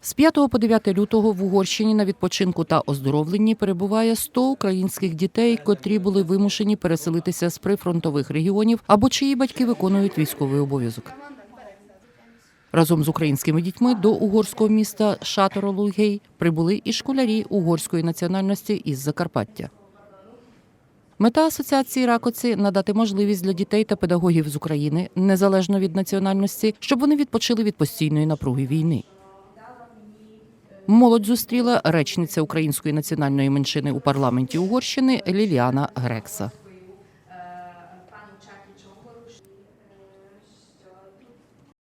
З 5 по 9 лютого в Угорщині на відпочинку та оздоровленні перебуває 100 українських дітей, котрі були вимушені переселитися з прифронтових регіонів або чиї батьки виконують військовий обов'язок. Разом з українськими дітьми до угорського міста Шаторолугей прибули і школярі угорської національності із Закарпаття. Мета асоціації Ракоці надати можливість для дітей та педагогів з України, незалежно від національності, щоб вони відпочили від постійної напруги війни. Молодь зустріла речниця української національної меншини у парламенті Угорщини Ліліана Грекса.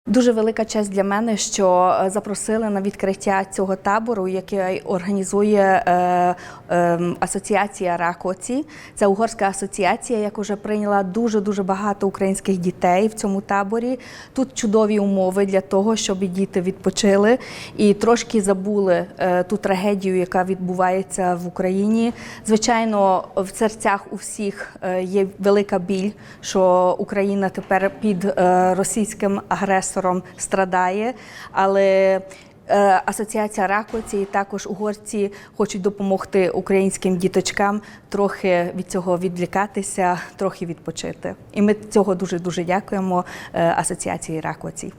Дуже велика честь для мене, що е, запросили на відкриття цього табору, який організує е, е, асоціація Ракоці. Це угорська асоціація, яка вже прийняла дуже дуже багато українських дітей в цьому таборі. Тут чудові умови для того, щоб діти відпочили і трошки забули е, ту трагедію, яка відбувається в Україні. Звичайно, в серцях у всіх е, є велика біль, що Україна тепер під е, російським агресором страдає, але е, Асоціація Ракоці і також угорці хочуть допомогти українським діточкам трохи від цього відлікатися, трохи відпочити. І ми цього дуже дуже дякуємо е, Асоціації Ракоці.